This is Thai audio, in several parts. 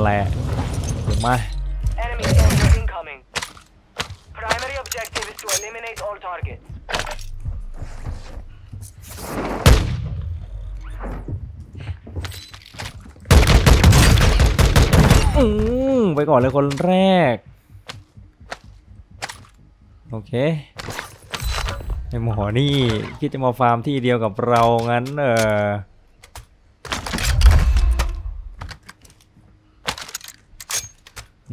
แหละถูกไหม Enemy soldier incoming. Primary objective is to eliminate all targets. อืมไปก่อนเลยคนแรก โอเคไอหมอนี่คิดจะมาฟาร์มที่เดียวกับเรางั้นเอออือหือ เ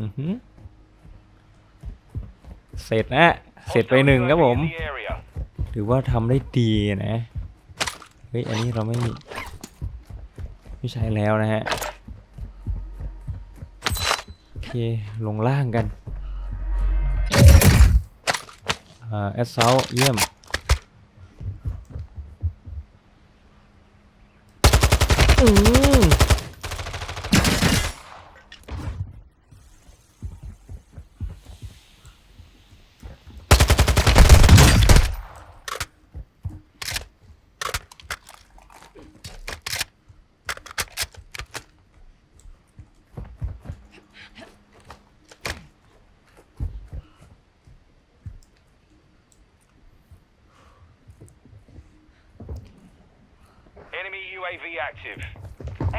สร็จนะ เสร็จไปหนึ่งครับผม ถือว่าทำได้ดีนะ เฮ้ย อันนี้เราไม่ไม่ใช้แล้วนะฮะ โอเค ลงล่างกัน อ่าแอสเซลเยี่ยม อืม Enemy UAV active.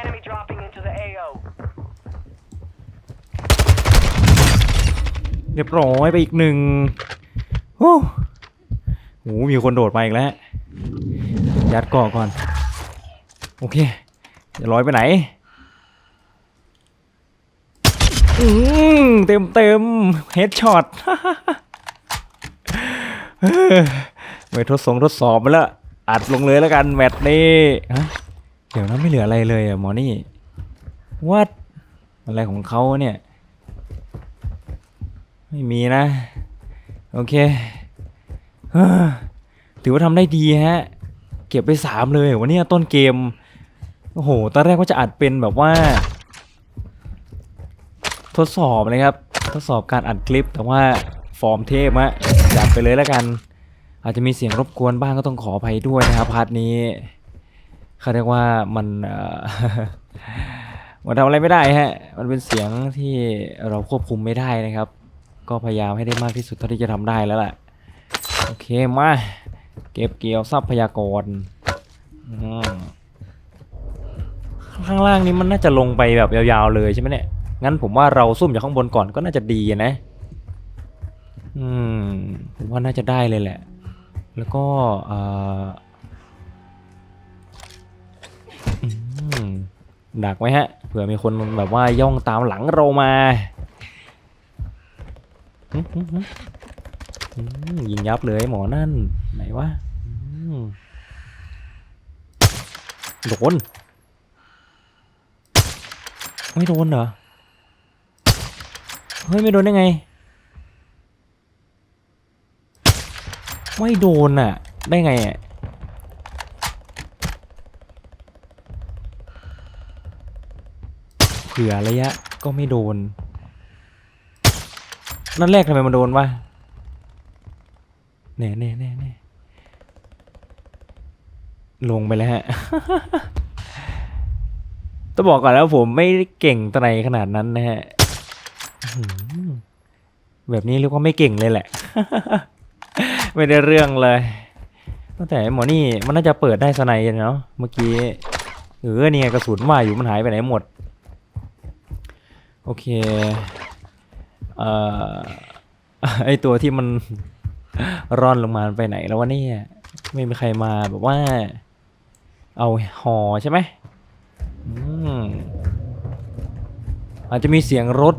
Enemy dropping into the AO. เรียบร้อยไปอีกหนึ่งโอ้โหมีคนโดดมาอีกแล้ว ยัดเกาะก่อน โอเคจะลอยไปไหน อืมเต็มเต็มเฮดช็อตไปทดสองทดสอบมาแล้วอัดลงเลยแล้วกันแมตช์นี้ฮะ เดี๋ยวนะไม่เหลืออะไรเลยอะหมอนี่วัดอะไรของเขาเนี่ย ไม่มีนะ โอเคถือว่าทำได้ดีฮะ เก็บไปสามเลยวันนี้ต้นเกม โอ้โห ตอนแรกว่าจะอัดเป็นแบบว่า ทดสอบนะครับ ทดสอบการอัดคลิป แต่ว่าฟอร์มเทพฮะจัดไปเลยแล้วกัน อาจจะมีเสียงรบกวนบ้างก็ต้องขออภัยด้วยนะครับพาร์ทนี้ เขาเรียกว่ามันเอ่อ มันทำอะไรไม่ได้ฮะ มันเป็นเสียงที่เราควบคุมไม่ได้นะครับ ก็พยายามให้ได้มากที่สุดเท่าที่จะทำได้แล้วแหละ โอเคมา เก็บเกี่ยวทรัพยากรอืมข้างล่างนี้มันน่าจะลงไปแบบยาวๆเลยใช่ไหมเนี่ย งั้นผมว่าเราซุ่มจากข้างบนก่อนก็น่าจะดีนะ อืม ผมว่าน่าจะได้เลยแหละ แล้วก็เอ่อ ดักไว้ฮะ เผื่อมีคนแบบว่าย่องตามหลังเรามา ยิงยับเลยหมอนั่น ไหนวะโดน ไม่โดนเหรอ เฮ้ย ไม่โดนได้ไง ไม่โดนอะ ได้ไงอะ ผื่อระยะก็ไม่โดน นั่นแรกทำไมมันโดนวะแน่แน่แน่แน่ลงไปแล้วฮะต้องบอกก่อนแล้วผมไม่เก่งตะไนขนาดนั้นนะฮะแบบนี้เรียกว่าไม่เก่งเลยแหละ ไม่ได้เรื่องเลยตั้งแต่หมอนี่มันน่าจะเปิดได้สไนด์เนาะเมื่อกี้เออเนี่ยกระสุนว่าอยู่มันหายไปไหนหมด โอเค เอ่อ ไอตัวที่มัน ร่อนลงมาไปไหนแล้ววะเนี่ย ไม่มีใครมาแบบว่า เอาหอใช่ไหมอืมอาจจะมีเสียงรถ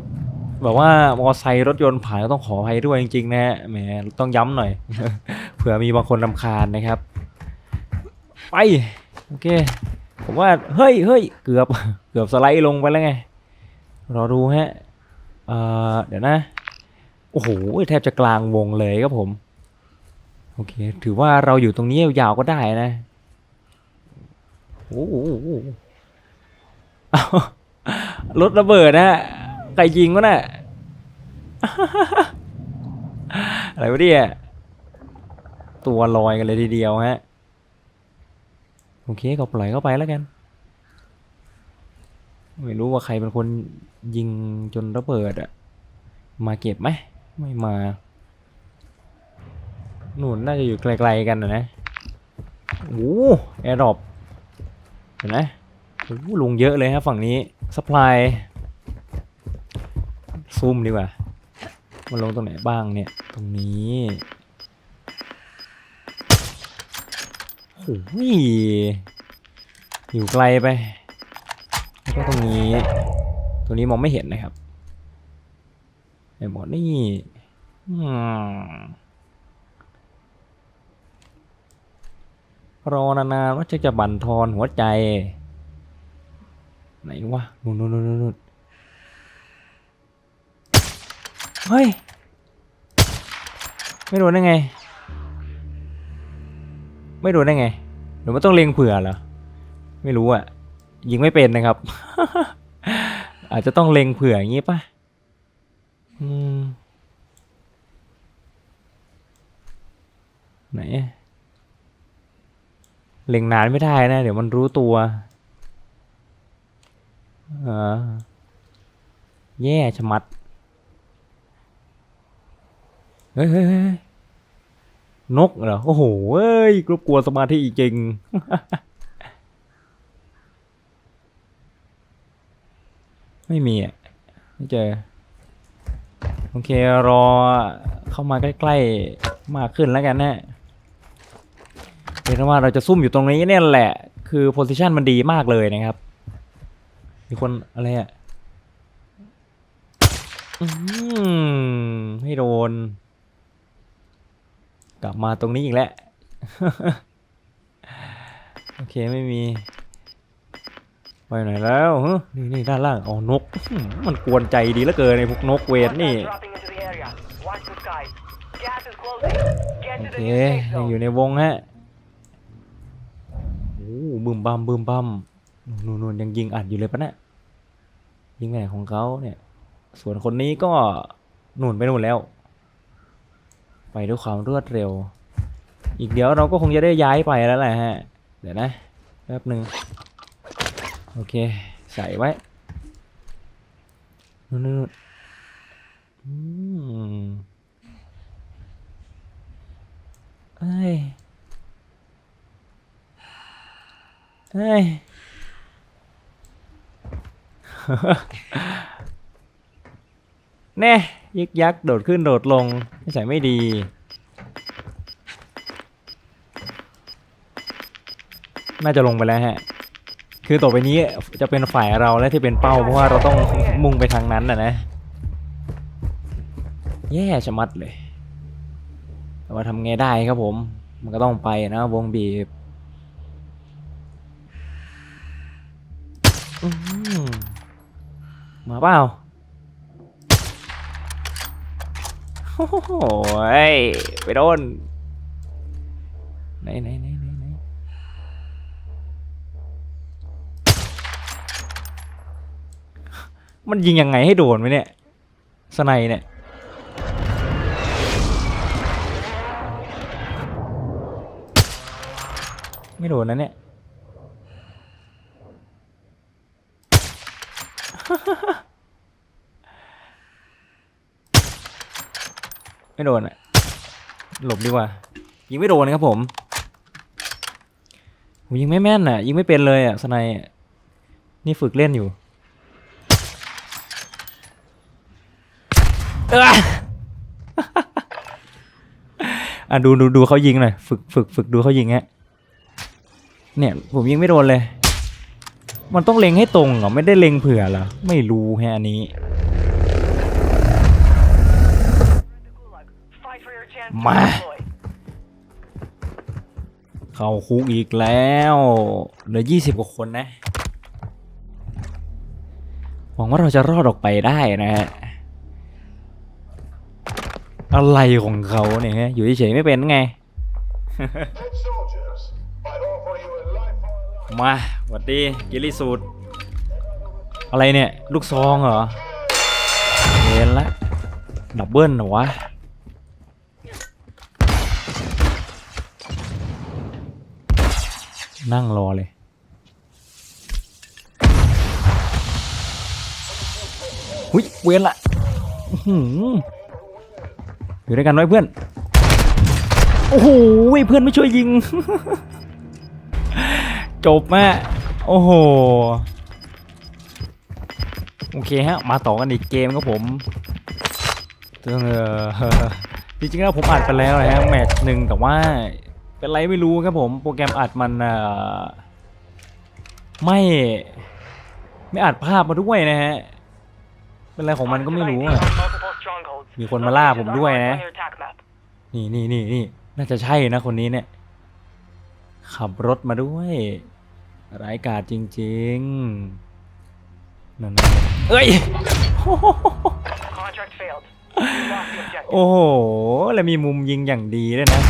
แบบว่ามอไซค์รถยนต์ผ่านก็ต้องขออภัยด้วยจริงๆนะฮะแหมต้องย้ำหน่อย เผื่อมีบางคนรำคาญนะครับ ไป โอเค ผมว่า เฮ้ยเฮ้ยเกือบ เกือบสไลด์ลงไปแล้วไง รอดูฮะเอ่อเดี๋ยวนะ โอ้โห แทบจะกลางวงเลยครับผม โอเค ถือว่าเราอยู่ตรงนี้ยาวๆก็ได้นะโอ้โหรถระเบิดนะใครยิงวะน่ะ อะไรวะเนี่ยตัวลอยกันเลยทีเดียวฮะ โอเคก็ปล่อยเข้าไปแล้วกัน ไม่รู้ว่าใครเป็นคนยิงจนระเบิดอะมาเก็บไหมไม่มา หนุนน่าจะอยู่ไกลๆกันนะโอ้แอร์ดรอปเห็นไหมโอ้ลงเยอะเลยครับฝั่งนี้สป라이ซูมดีกว่ามันลงตรงไหนบ้างเนี่ย ตรงนี้โอ้ยอยู่ไกลไป แล้วก็ตรงนี้ ตรงนี้มองไม่เห็นนะครับไอ้หมดนี่รอนานๆว่าจะจะบั่นทอนหัวใจ ไหนวะนู่นนู่นนู่นเฮ้ย ไม่โดนได้ไง ไม่โดนได้ไงหรือว่าต้องเล็งเผื่อเหรอ ไม่รู้อะ ยิงไม่เป็นนะครับ อาจจะต้องเล็งเผื่ออย่างงี้ป่ะไหน เล็งนานไม่ได้นะ เดี๋ยวมันรู้ตัวเออแย่ชะมัด เฮ้ยนกเหรอ โอ้โหเอ้ยกรบกวนสมาธิจริง ไม่มีอะไม่เจอ โอเครอเข้ามาใกล้ๆมากขึ้นแล้วกันนะเป็นว่าเราจะซุ่มอยู่ตรงนี้เนี่ยแหละ คือโพซิชันมันดีมากเลยนะครับ มีคนอะไรอะอืมไม่โดน กลับมาตรงนี้อีกแล้ว โอเคไม่มี ไปไหนแล้วฮะนี่นี่ด้านล่างอ๋อนกอื้อหือมันกวนใจดีเหลือเกินไอ้พวกนกเวร Hostiles นี่ dropping into the area. Watch the skies. Gas is closing. Get โอ to เค the new safe ยัง zone. อยู่ในวงฮะ โอ้บึมบัมบึมบัมนู่นนู่นยังยิงอัดอยู่เลยปะเนี่ยยิงไปไหนของเขาเนี่ย ส่วนคนนี้ก็หนุนไปนู่นแล้ว ไปด้วยความรวดเร็ว อีกเดี๋ยวเราก็คงจะได้ย้ายไปแล้วแหละฮะ เดี๋ยวนะแป๊บหนึ่ง โอเค ใส่ไว้นู่นนู่นอืมเอ้ยเอ้ยแน่ยึกยักโดดขึ้นโดดลงนิสัยไม่ดีน่าจะลงไปแล้วฮะ คือต่อไปนี้จะเป็นฝ่ายเราและที่เป็นเป้าเพราะว่าเราต้องมุ่งไปทางนั้นนะนะ แย่ชะมัดเลย แต่ว่าทำไงได้ครับผม มันก็ต้องไปนะวงบีบมาเปล่าโอ้โหยไปโดนไหนไหนไหน มันยิงยังไงให้โดนไหมเนี่ยสไนเนี่ยไม่โดนนะเนี่ยไม่โดนอะหลบดีกว่า ยิงไม่โดนครับผมผมยิงไม่แม่นอะยิงไม่เป็นเลยอะสไนนี่ฝึกเล่นอยู่ เอ้ออะดูดูดูเขายิงหน่อยฝึกฝึกฝึกดูเขายิงฮะเนี่ยผมยิงไม่โดนเลย มันต้องเล็งให้ตรงเหรอไม่ได้เล็งเผื่อเหรอไม่รู้แฮะอันนี้ Gulag. Fight for your chance Ma. to deploy. เข้าคุกอีกแล้วเหลือยี่สิบกว่าคนนะหวังว่าเราจะรอดออกไปได้นะฮะ อะไรของเขาเนี่ยฮะอยู่เฉยๆไม่เป็นไง Good soldiers, I offer you a life for a life. มาหวัดดีกิลลี่สูตร อะไรเนี่ย ลูกซองเหรอเห็นละดับเบิลเหรอวะนั่งรอเลย หุยเวียนละอื้อหือ อยู่ด้วยกันไว้เพื่อน โอ้โหเพื่อนไม่ช่วยยิง จบแม่โอ้โห โอเคฮะ มาต่อกันอีกเกมครับผมซึ่งเออจริงๆแล้วผมอัดไปแล้วนะฮะแมตช์หนึ่งแต่ว่าเป็นไรไม่รู้ครับผม โปรแกรมอัดมันไม่ไม่อัดภาพมาด้วยนะฮะ เป็นไรของมันก็ไม่รู้อะ มีคนมาล่าผมด้วยนะ นี่นี่นี่นี่น่าจะใช่นะคนนี้เนี่ย ขับรถมาด้วยร้ายกาจจริงๆนั่นๆเอ้ย Contract failed. You lost the objective. โอ้โห แล้วมีมุมยิงอย่างดีด้วยนะ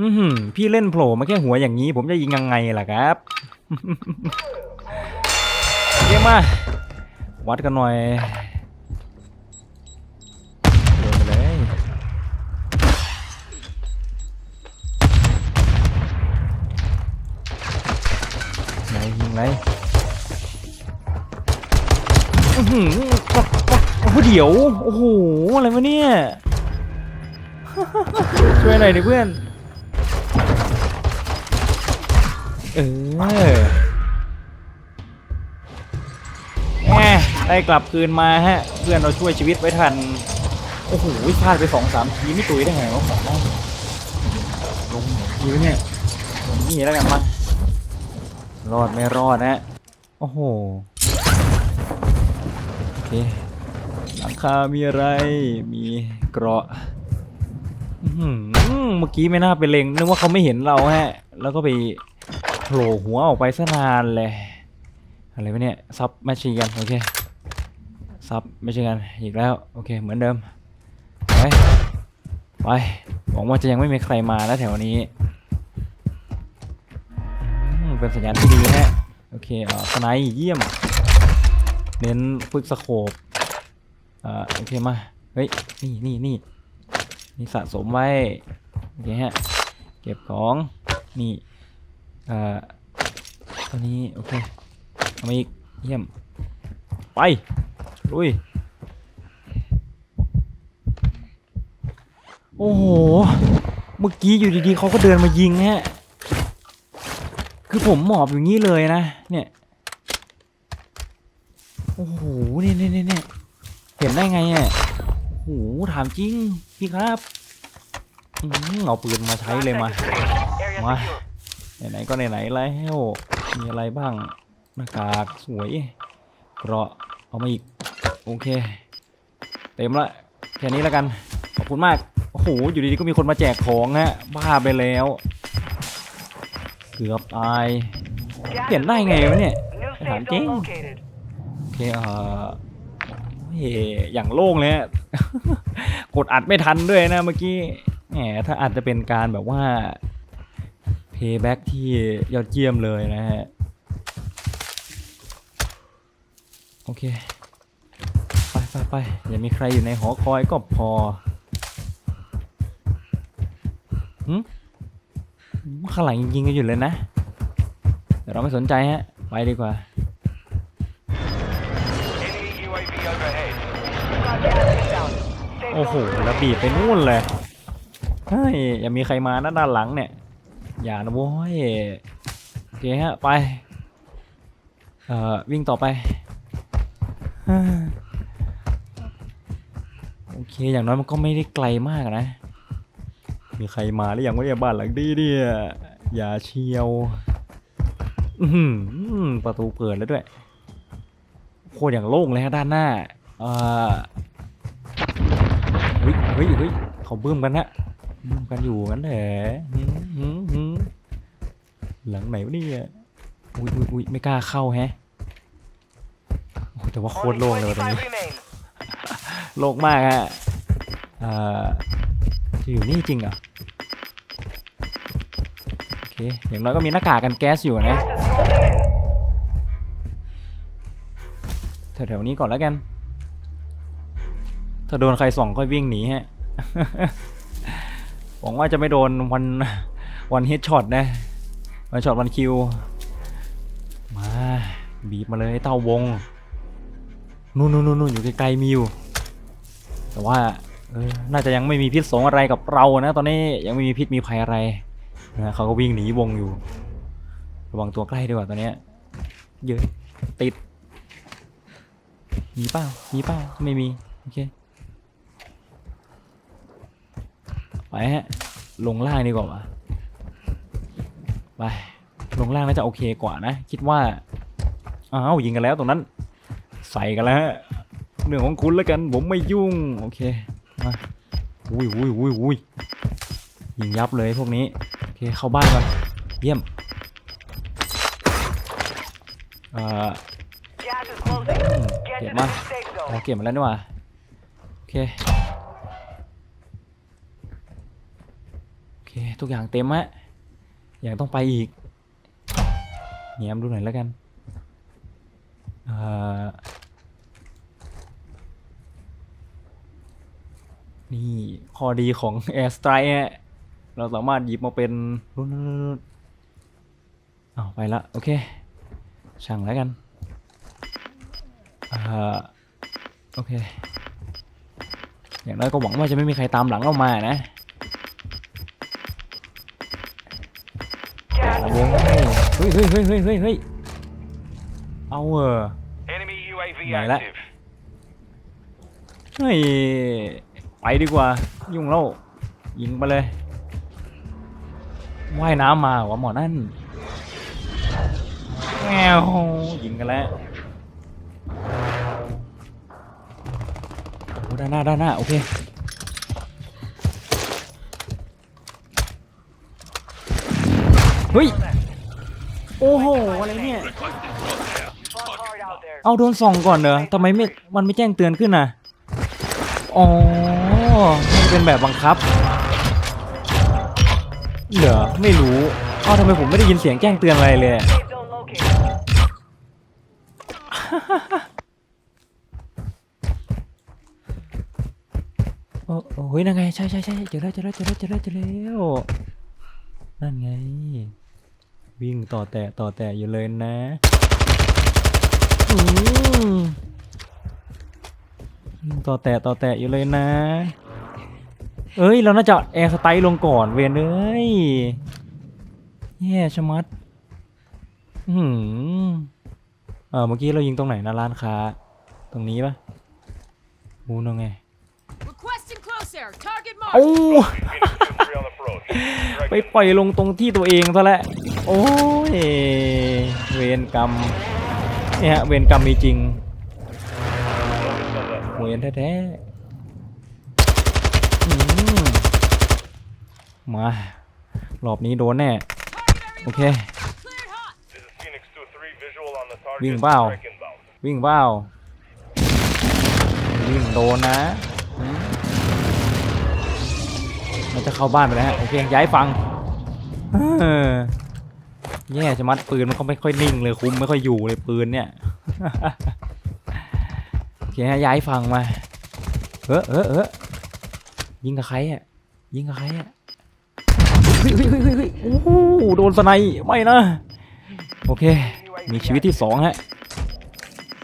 อือหือพี่เล่นโผล่มาแค่หัวอย่างนี้ ผมจะยิงยังไงล่ะครับเยี่ยมมากวัดกันหน่อย ไหนยิงไรอือหือโอ้โหเดี๋ยว โอ้โห อะไรวะเนี่ย ช่วยหน่อยดิเพื่อน เออแหมได้กลับคืนมาฮะ เพื่อนเราช่วยชีวิตไว้ทัน โอ้โหพลาดไปสองสามทีไม่ตุยได้ไงวะของเราลงทีวะเนี่ยลงนี่แล้วกันมา รอดไม่รอดนะ โอ้โห โอเค หลังคา มีอะไร มีเกราะเมื่อกี้ไม่น่าไปเล็งนึกว่าเขาไม่เห็นเราฮะ แล้วก็ไปโผล่หัวออกไปซะนานเลย อะไรวะเนี่ย ซับแมชชีกัน โอเค ซับไม่ใช่กัน อีกแล้ว โอเค เหมือนเดิม ไป ไป หวังว่าจะยังไม่มีใครมาแล้วแถวนี้ เป็นสัญญาณที่ดีฮะโอเคอ่าสไนเยี่ยม เน้นฝึกสโคปอ่าโอเคมาเฮ้ยนี่นี่นี่นี่สะสมไว้โอเคฮะเก็บของนี่อ่าตัวนี้โอเคเอามาอีกเยี่ยมไปลุยโอ้โห เมื่อกี้อยู่ดีๆเขาก็เดินมายิงฮะ คือผมหมอบอย่างนี้เลยนะ เนี่ย โอ้โห เนี่ยเนี่ยเนี่ยเนี่ยเห็นได้ไงอะโอ้โห ถามจริง พี่ครับเอาปืนมาใช้เลยมา Area Wow. secure. ไหนๆก็ไหนๆแล้ว มีอะไรบ้าง หน้ากากสวยเกราะเอามาอีก โอเค เต็มละ แค่นี้แล้วกัน ขอบคุณมาก โอ้โห อยู่ดีๆก็มีคนมาแจกของฮะ บ้าไปแล้ว เกือบตายเปลี่ยนได้ไงวะเนี่ย New Hả, safe chứ? zone located. โอเคเอ่อเฮ้ยอย่างโล่งเลยฮะกดอัดไม่ทันด้วยนะเมื่อกี้แหมถ้าอาจจะเป็นการแบบว่า payback ที่ยอดเยี่ยมเลยนะฮะ โอเค ไปไปไปอย่ามีใครอยู่ในหอคอยก็พอหึ ข้างหลังยิงกันอยู่เลยนะแต่เราไม่สนใจฮะ ไปดีกว่า โอ้โห zone แล้วบีบไปนู่นเลยเฮ้ยอย่ามีใครมานะด้านหลังเนี่ย อย่านะโว้ยโอเคฮะ ไป เอ่อ วิ่งต่อไปโอเค อย่างน้อยมันก็ไม่ได้ไกลมากนะ มีใครมาหรือยังวะเนี่ยบ้านหลังดีเนี่ยอย่าเชียวประตูเปิดแล้วด้วยโคตรอย่างโล่งเลยฮะด้านหน้าเอ่อเฮ้ยเฮ้ยเฮ้ยเขาบึ้มกันฮะบึ้มกันอยู่งั้นแหละหืมหืมหืมหลังไหนวะเนี่ยอุ้ยอุ้ยอุ้ยไม่กล้าเข้าแฮะแต่ว่าโคตรโล่งเลยตรงนี้โล่งมากฮะอ่าจะอยู่นี่จริงอโอ เคอย่างน้อยก็มีหน้ากากกันแก๊สอยู่นะแถวๆนี้ก่อนแล้วกัน ถ้าโดนใครส่องค่อยวิ่งหนีฮะหวังว่าจะไม่โดนวันวันเฮดช็อตนะวันช็อตวันคิว มาบีบมาเลยเต้าวง นู่นนู่นนู่นอยู่ไกลๆมีอยู่ แต่ว่าน่าจะยังไม่มีพิษสงอะไรกับเรานะ ตอนนี้ยังไม่มีพิษมีภัยอะไร นะเขาก็วิ่งหนีวงอยู่ ระวังตัวใกล้ดีกว่าตอนเนี้ยเยอะติด มีเปล่ามีเปล่าไม่มี โอเค ไปฮะ ลงล่างดีกว่าไป ลงล่างน่าจะโอเคกว่านะ คิดว่า อ้าวยิงกันแล้วตรงนั้น ใส่กันแล้วฮะเรื่องของคุณแล้วกัน ผมไม่ยุ่ง โอเคมาอุ้ยอุ้ยอุ้ยอุ้ยยิงยับเลยพวกนี้ เคเข้าบ้านก่อน เยี่ยมเอ่อ Gas is closing. Get to the safe เรา zone. เก็บมาแล้วนี่หว่าโอเคโอเค ทุกอย่างเต็มฮะยังต้องไปอีกแง้มดูหน่อยแล้วกันเอ่อนี่ข้อดีของ Air Strike ฮะ เราสามารถหยิบมาเป็นรุ่นๆเอาไปละโอเค ช่างแล้วกันเอ่อโอเค อย่างน้อยก็หวังว่าจะไม่มีใครตามหลังเรามานะ Gas เอา is วงเฮ้ยเฮ้ยเฮ้ยเฮ้ยเฮ้ยเฮ้ยเฮ้ยเอาเออ Enemy UAV Này lại. active. เฮ้ยไปดีกว่า ยุ่งแล้วยิงไปเลย ว่ายน้ำมาเหรอหมอนั่นแงวยิงกันแล้วโอ้ด้านหน้าด้านหน้าโอเคเฮ้ยโอ้โหอะไรเนี่ยเอาโดนส่องก่อนเหรอทำไมไม่มันไม่แจ้งเตือนขึ้นน่ะอ๋อมันเป็นแบบบังคับ เหรอไม่รู้อ้าวทำไมผมไม่ได้ยินเสียงแจ้งเตือนอะไรเลย Safe zone located. โอ้โอ้ยนั่นไงใช่ใช่ใช่เจอแล้วเจอแล้วเจอแล้วเจอแล้วเจอแล้วนั่นไง วิ่งต่อแตะต่อแตะอยู่เลยนะอืมวิ่งต่อแตะต่อแตะอยู่เลยนะ เอ้ย เราน่าจะแอร์สไตล์ลงก่อนเวนเอ้ยแย่ชะมัดอือหือเออเมื่อกี้เรายิงตรงไหนนะร้านค้า ตรงนี้ปะมูนงไง Requesting close air. Target โอ้ marked. Phoenix 2-3 on approach. ไปปล่อยลงตรงที่ตัวเองซะแล้วโอ้ย เวรกรรมเนี่ยฮะเวรกรรมมีจริงเวรแท้ๆอื มา รอบนี้โดนแน่ โอเค วิ่งเปล่าวิ่งเปล่าวิ่งโดนนะ มันจะเข้าบ้านไปแล้วฮะ โอเค ย้ายฟังแย่จะมัดปืนมันก็ไม่ค่อยนิ่งเลยคุมไม่ค่อยอยู่เลยปืนเนี่ยโอเคฮะย้ายฟังมา เออเออเออ ยิงกับใครอะ ยิงกับใครอะเฮ้ยเฮ้ยเฮ้ยเฮ้ยเฮ้ยโอ้โหโดนสไนป์ไม่นะ โอเค มีชีวิตที่สองฮะ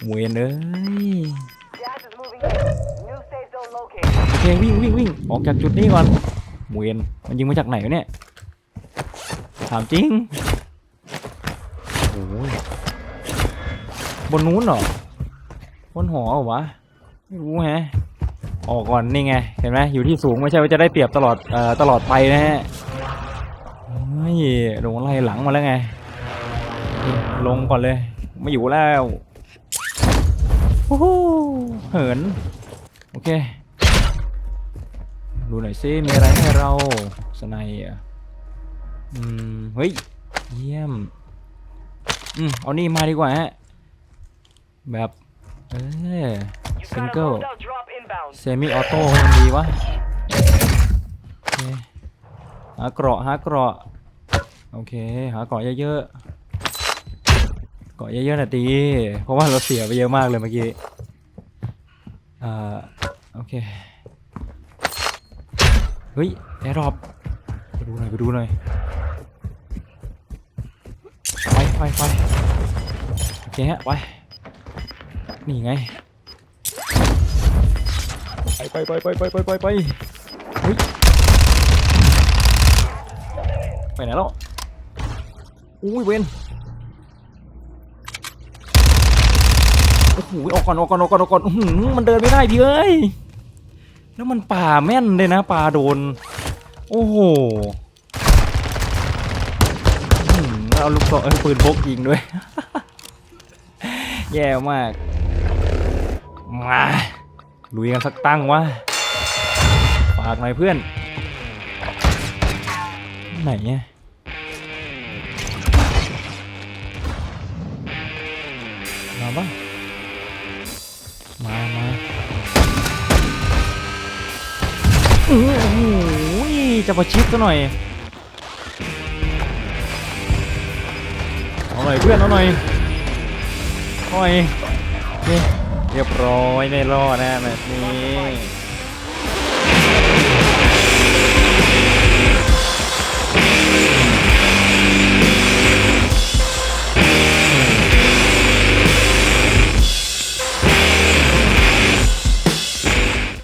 เวนเอ้ย Gas is moving in. New safe zone located. โอเควิ่งวิ่งวิ่งออกจากจุดนี้ก่อนเวนมันยิงมาจากไหนวะเนี่ย ถามจริง โอ้ยบนนู้นเหรอ บนหอเหรอวะ ไม่รู้แฮะ ออกก่อนนี่ไง เห็นไหมอยู่ที่สูงไม่ใช่ว่าจะได้เปรียบตลอดเอ่อตลอดไปนะฮะเฮ้ยลงไล่หลังมาแล้วไง ลงก่อนเลย ไม่อยู่แล้วโอ้โหเหิน โอเค ดูหน่อยซิมีอะไรให้เราสไนด์อะอืมเฮ้ย เยี่ยม อืมเอานี่มาดีกว่าฮะ แบบ เออ You've got a Single. loadout drop inbound. เซมิออโต้ก็ยังดีวะหาเกราะหาเกราะโอเค หาเกราะเยอะๆเกราะเยอะๆน่ะดีเพราะว่าเราเสียไปเยอะมากเลยเมื่อกี้อ่าโอเคเฮ้ยแอร์ดรอปไปดูหน่อยไปดูหน่อยไปไปไปโอเคฮะไปนี่ไง ไปไปไปไปไปไปไปเฮ้ยไปไหนแล้วอุ้ยเวนโอ้โหออกก่อนออกก่อนออกก่อนออกก่อนมันเดินไม่ได้พี่เอ้ยแล้วมันป่าแม่นเลยนะป่าโดน โอ้โหเอาลูกศรเอ้ยปืนพกยิงด้วย แย่มาก มา ลุยกันสักตั้งวะฝากหน่อยเพื่อน ไหนเนี่ยมาบ้างมามาอื้อโอ้โหจะประชิดซะหน่อยเอาหน่อยเพื่อนเอาหน่อยเอาหน่อยโอเค เรียบร้อยไม่รอดนะแบบนี้